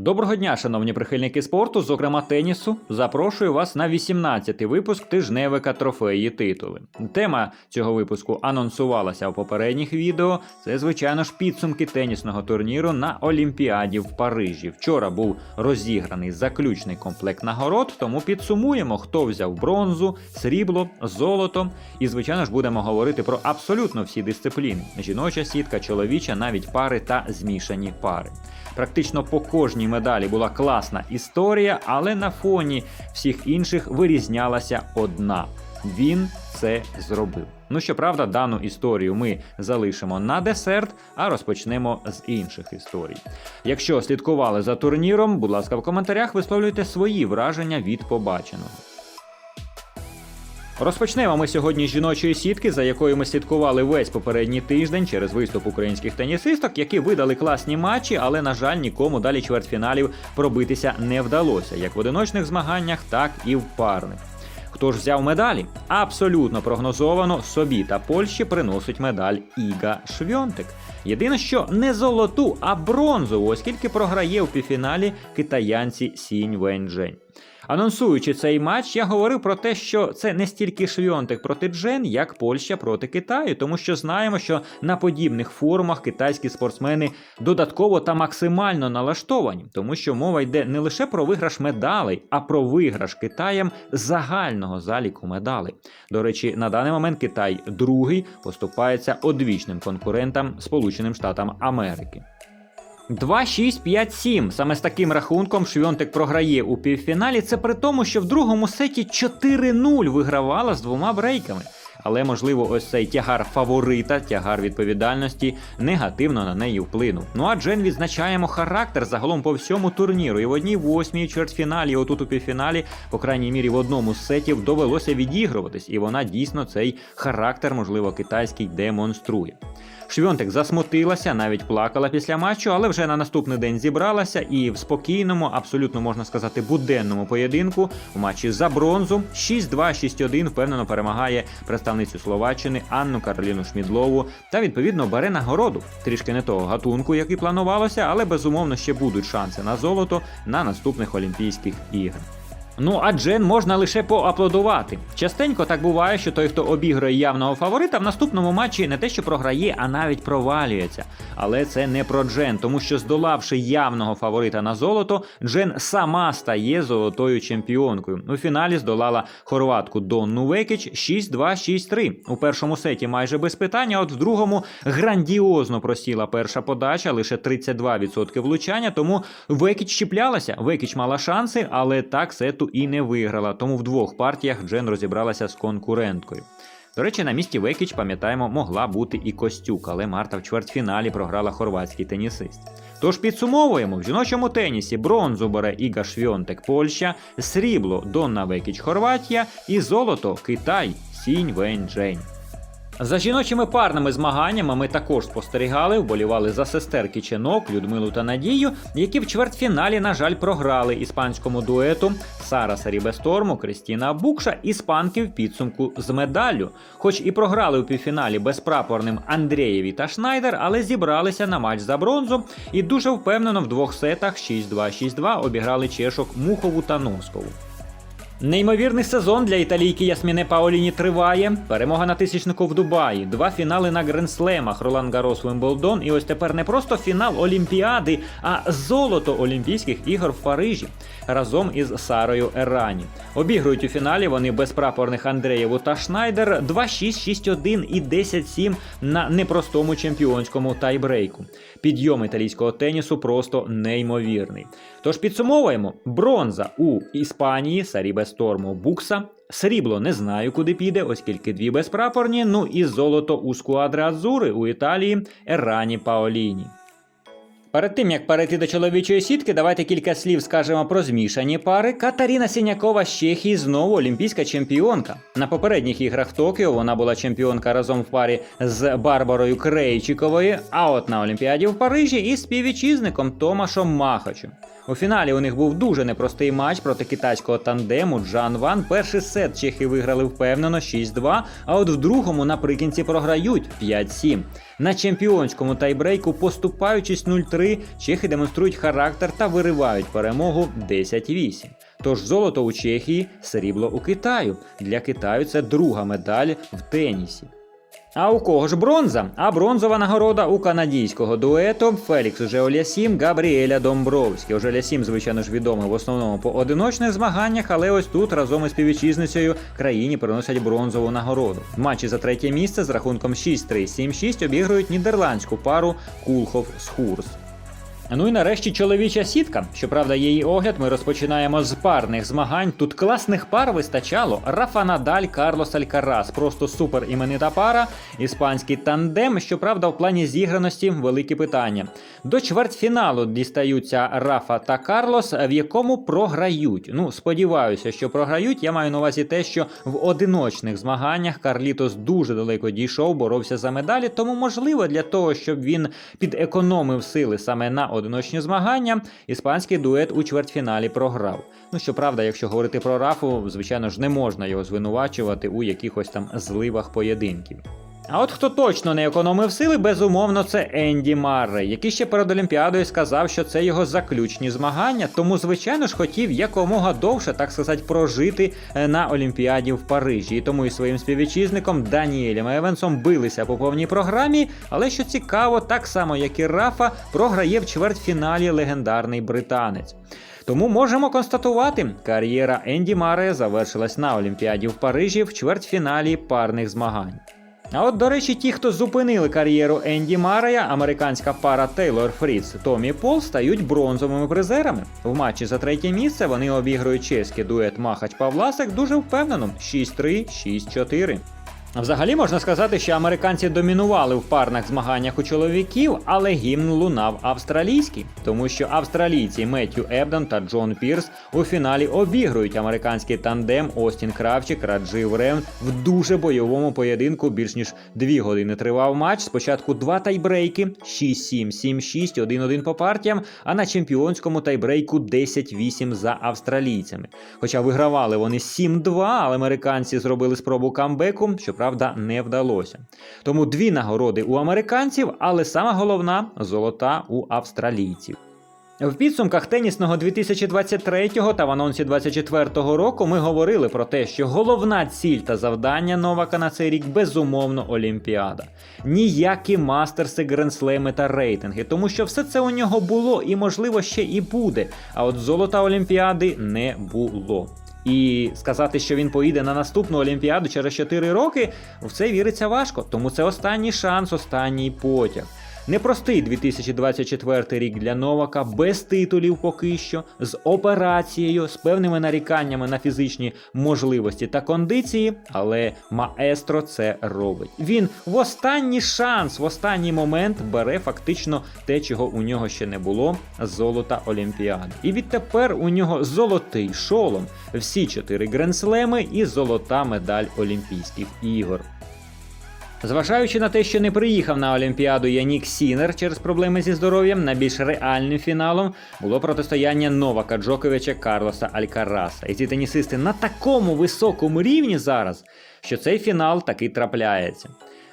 Доброго дня, шановні прихильники спорту, зокрема тенісу. Запрошую вас на 18-й випуск тижневика трофеї титули. Тема цього випуску анонсувалася у попередніх відео. Це, звичайно ж, підсумки тенісного турніру на Олімпіаді в Парижі. Вчора був розіграний заключний комплект нагород, тому підсумуємо, хто взяв бронзу, срібло, золото. І, звичайно ж, будемо говорити про абсолютно всі дисципліни: жіноча сітка, чоловіча, навіть пари та змішані пари. Практично по кожній медалі була класна історія, але на фоні всіх інших вирізнялася одна. Він це зробив. Ну щоправда, дану історію ми залишимо на десерт, а розпочнемо з інших історій. Якщо слідкували за турніром, будь ласка, в коментарях висловлюйте свої враження від побаченого. Розпочнемо ми сьогодні з жіночої сітки, за якою ми слідкували весь попередній тиждень через виступ українських тенісисток, які видали класні матчі, але, на жаль, нікому далі чвертьфіналів пробитися не вдалося, як в одиночних змаганнях, так і в парних. Хто ж взяв медалі? Абсолютно прогнозовано собі та Польщі приносить медаль Іга Швьонтик. Єдине, що не золоту, а бронзову, оскільки програє у півфіналі китаянці Сінь Венджень. Анонсуючи цей матч, я говорив про те, що це не стільки Швьонтик проти Джен, як Польща проти Китаю, тому що знаємо, що на подібних форумах китайські спортсмени додатково та максимально налаштовані, тому що мова йде не лише про виграш медалей, а про виграш Китаєм загального заліку медалей. До речі, на даний момент Китай другий поступається одвічним конкурентам Сполученим Штатам Америки. 2-6-5-7. Саме з таким рахунком Швьонтик програє у півфіналі. Це при тому, що в другому сеті 4-0 вигравала з двома брейками. Але, можливо, ось цей тягар фаворита, тягар відповідальності негативно на неї вплинув. Ну а Джен відзначаємо характер загалом по всьому турніру. І в одній восьмій чвертьфіналі, отут у півфіналі, по крайній мірі, в одному з сетів довелося відігруватись, і вона дійсно цей характер, можливо, китайський демонструє. Швьонтик засмутилася, навіть плакала після матчу, але вже на наступний день зібралася і в спокійному, абсолютно можна сказати, буденному поєдинку в матчі за бронзу 6-2, 6-1 впевнено перемагає представницю Словаччини Анну Кароліну Шмідлову та відповідно бере нагороду. Трішки не того гатунку, як і планувалося, але безумовно ще будуть шанси на золото на наступних Олімпійських іграх. Ну а Джен можна лише поаплодувати. Частенько так буває, що той, хто обіграє явного фаворита, в наступному матчі не те, що програє, а навіть провалюється. Але це не про Джен, тому що здолавши явного фаворита на золото, Джен сама стає золотою чемпіонкою. У фіналі здолала хорватку Донну Векіч 6-2, 6-3. У першому сеті майже без питання, от в другому грандіозно просіла перша подача, лише 32% влучання. Тому Векіч щіплялася. Векіч мала шанси, але так сету і не виграла. Тому в двох партіях Джен розібралася з конкуренткою. До речі, на місці Векіч, пам'ятаємо, могла бути і Костюк, але Марта в чвертьфіналі програла хорватський тенісист. Тож підсумовуємо, в жіночому тенісі бронзу бере Іга Швьонтек Польща, срібло Донна Векіч Хорватія і золото Китай Сінь Вень Джень. За жіночими парними змаганнями ми також спостерігали, вболівали за сестер Кіченок, Людмилу та Надію, які в чвертьфіналі, на жаль, програли іспанському дуету Сара Сарібесторму, Крістіна Букша, іспанки в підсумку з медаллю. Хоч і програли у півфіналі безпрапорним Андрієві та Шнайдер, але зібралися на матч за бронзу і дуже впевнено в двох сетах 6-2, 6-2 обіграли чешок Мухову та Носкову. Неймовірний сезон для італійки Ясміне Паоліні триває. Перемога на тисячнику в Дубаї, два фінали на гренслемах Ролан Гарос Вимблдон. І ось тепер не просто фінал Олімпіади, а золото Олімпійських ігор в Парижі разом із Сарою Ерані. Обігрують у фіналі вони безпрапорних Андреєву та Шнайдер 2-6, 6-1 і 10-7 на непростому чемпіонському тайбрейку. Підйом італійського тенісу просто неймовірний. Тож підсумовуємо: бронза у Іспанії Сарібе Сторму Букса. Срібло не знаю, куди піде, оскільки дві безпрапорні. Ну і золото у скуадри Азури у Італії Ерані Паоліні. Перед тим як перейти до чоловічої сітки, давайте кілька слів скажемо про змішані пари. Катаріна Сінякова з Чехії знову олімпійська чемпіонка. На попередніх іграх в Токіо вона була чемпіонка разом в парі з Барбарою Крейчиковою, а от на Олімпіаді в Парижі із співвітчизником Томашом Махачем. У фіналі у них був дуже непростий матч проти китайського тандему Джан Ван. Перший сет чехи виграли впевнено 6-2, а от в другому наприкінці програють 5-7. На чемпіонському тайбрейку, поступаючись 0-3, чехи демонструють характер та виривають перемогу 10-8. Тож золото у Чехії, срібло у Китаю. Для Китаю це друга медаль в тенісі. А у кого ж бронза? А бронзова нагорода у канадійського дуету Фелікс Жеолясім Габріеля Домбровський. Жеолясім, звичайно ж, відомий в основному по одиночних змаганнях, але ось тут разом із співвітчизницею країні приносять бронзову нагороду. В матчі за третє місце з рахунком 6-3, 7-6 обігрують нідерландську пару Кулхов Схурс. Ну і нарешті чоловіча сітка. Щоправда, її огляд ми розпочинаємо з парних змагань. Тут класних пар вистачало. Рафа Надаль, Карлос Алькарас. Просто супер іменита пара. Іспанський тандем. Щоправда, в плані зіграності великі питання. До чвертьфіналу дістаються Рафа та Карлос, в якому програють. Ну, сподіваюся, що програють. Я маю на увазі те, що в одиночних змаганнях Карлітос дуже далеко дійшов, боровся за медалі. Тому, можливо, для того, щоб він підекономив сили саме на одиночні змагання, іспанський дует у чвертьфіналі програв. Ну щоправда, якщо говорити про Рафу, звичайно ж не можна його звинувачувати у якихось там зливах поєдинків. А от хто точно не економив сили, безумовно, це Енді Маррей, який ще перед Олімпіадою сказав, що це його заключні змагання, тому, звичайно ж, хотів якомога довше, так сказати, прожити е, на Олімпіаді в Парижі. І тому і своїм співвітчизником Даніелем Евансом билися по повній програмі. Але що цікаво, так само як і Рафа, програє в чвертьфіналі легендарний британець. Тому можемо констатувати, кар'єра Енді Марея завершилась на Олімпіаді в Парижі в чвертьфіналі парних змагань. А от, до речі, ті, хто зупинили кар'єру Енді Марая, американська пара Тейлор Фріц Томі Пол стають бронзовими призерами. В матчі за третє місце вони обігрують чеський дует Махач Павласик дуже впевнено 6-3, 6-4. Взагалі можна сказати, що американці домінували в парних змаганнях у чоловіків, але гімн лунав австралійський, тому що австралійці Меттю Ебдон та Джон Пірс у фіналі обігрують американський тандем Остін Кравчик Раджив Ревн в дуже бойовому поєдинку. Більш ніж дві години тривав матч. Спочатку два тайбрейки: 6-7, 7-6, 1-1 по партіям. А на чемпіонському тайбрейку 10-8 за австралійцями. Хоча вигравали вони 7-2, але американці зробили спробу камбеку. що правда, не вдалося. Тому дві нагороди у американців, але сама головна золота у австралійців. В підсумках тенісного 2023-го та в анонсі 2024 року ми говорили про те, що головна ціль та завдання Новака на цей рік безумовно Олімпіада. Ніякі мастерси, гренслеми та рейтинги, тому що все це у нього було і, можливо, ще і буде. А от золота Олімпіади не було. І сказати, що він поїде на наступну Олімпіаду через 4 роки, в це віриться важко, тому це останній шанс, останній потяг. Непростий 2024 рік для Новака, без титулів поки що, з операцією, з певними наріканнями на фізичні можливості та кондиції, але маестро це робить. Він в останній шанс, в останній момент бере фактично те, чого у нього ще не було золота Олімпіади. І відтепер у нього золотий шолом, всі чотири гренслеми і золота медаль Олімпійських ігор. Зважаючи на те, що не приїхав на Олімпіаду Янік Сінер через проблеми зі здоров'ям, найбільш реальним фіналом було протистояння Новака Джоковича Карлоса Алькараса. І ці тенісисти на такому високому рівні зараз, що цей фінал таки трапляється.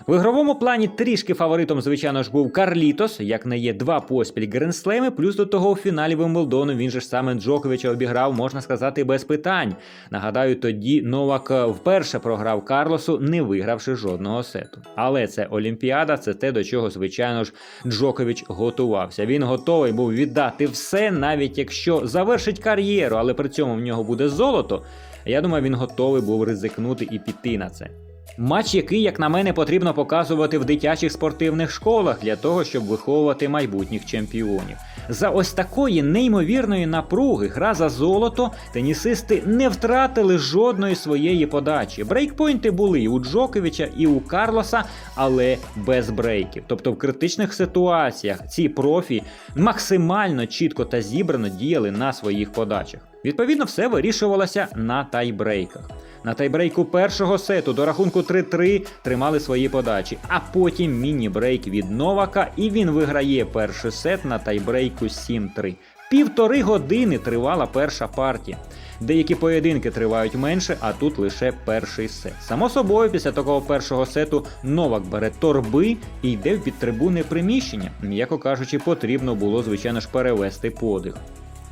В ігровому плані трішки фаворитом, звичайно ж, був Карлітос, як не є два поспіль гренслеми, плюс до того у фіналі Вимблдону він же ж саме Джоковича обіграв, можна сказати, без питань. Нагадаю, тоді Новак вперше програв Карлосу, не вигравши жодного сету. Але це Олімпіада, це те, до чого, звичайно ж, Джокович готувався. Він готовий був віддати все, навіть якщо завершить кар'єру, але при цьому в нього буде золото. Я думаю, він готовий був ризикнути і піти на це. Матч, який, як на мене, потрібно показувати в дитячих спортивних школах для того, щоб виховувати майбутніх чемпіонів. За ось такої неймовірної напруги, гра за золото, тенісисти не втратили жодної своєї подачі. Брейкпойнти були і у Джоковича, і у Карлоса, але без брейків. Тобто в критичних ситуаціях ці профі максимально чітко та зібрано діяли на своїх подачах. Відповідно, все вирішувалося на тайбрейках. На тайбрейку першого сету до рахунку 3-3 тримали свої подачі, а потім міні-брейк від Новака, і він виграє перший сет на тайбрейку 7-3. Півтори години тривала перша партія. Деякі поєдинки тривають менше, а тут лише перший сет. Само собою, після такого першого сету Новак бере торби і йде в підтрибунне приміщення. М'яко кажучи, потрібно було, звичайно ж, перевести подих.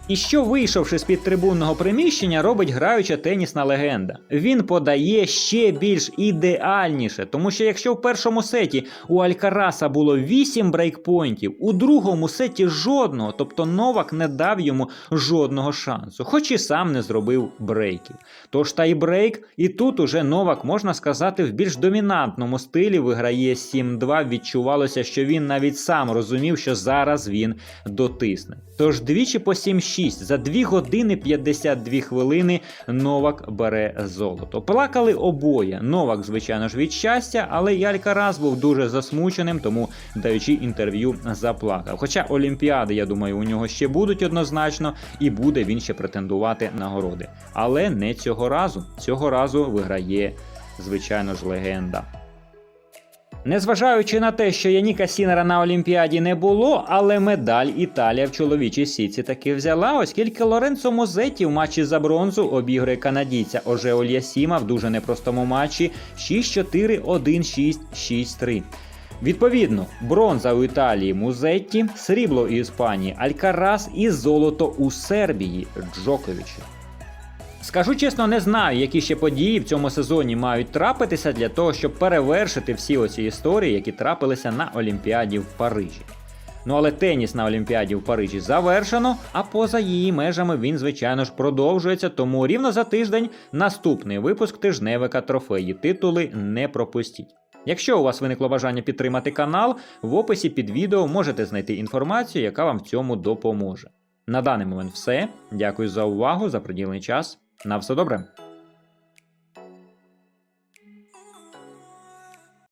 І що, вийшовши з під трибунного приміщення, робить граюча тенісна легенда. Він подає ще більш ідеальніше, тому що якщо в першому сеті у Алькараса було 8 брейкпойнтів, у другому сеті жодного, тобто Новак не дав йому жодного шансу, хоч і сам не зробив брейків. Тож тайбрейк, і тут уже Новак, можна сказати, в більш домінантному стилі виграє 7-2. Відчувалося, що він навіть сам розумів, що зараз він дотисне. Тож двічі по 7-6 за 2 години 52 хвилини Новак бере золото. Плакали обоє. Новак, звичайно ж, від щастя, але і Алькарас був дуже засмученим, тому даючи інтерв'ю, заплакав. Хоча Олімпіади, я думаю, у нього ще будуть однозначно, і буде він ще претендувати нагороди. Але не цього разу. Цього разу виграє, звичайно ж, легенда. Незважаючи на те, що Яніка Сінера на Олімпіаді не було, але медаль Італія в чоловічій сітці таки взяла, оскільки Лоренцо Мозетті в матчі за бронзу обігрує канадійця Оже Ольясіма в дуже непростому матчі 6-4, 1-6, 6-3. Відповідно, бронза у Італії Музетті, срібло у Іспанії Алькарас і золото у Сербії Джоковича. Скажу чесно, не знаю, які ще події в цьому сезоні мають трапитися для того, щоб перевершити всі оці історії, які трапилися на Олімпіаді в Парижі. Ну але теніс на Олімпіаді в Парижі завершено, а поза її межами він, звичайно ж, продовжується. Тому рівно за тиждень наступний випуск тижневика трофеї. Титули не пропустіть. Якщо у вас виникло бажання підтримати канал, в описі під відео можете знайти інформацію, яка вам в цьому допоможе. На даний момент все. Дякую за увагу, за приділений час. На все добре.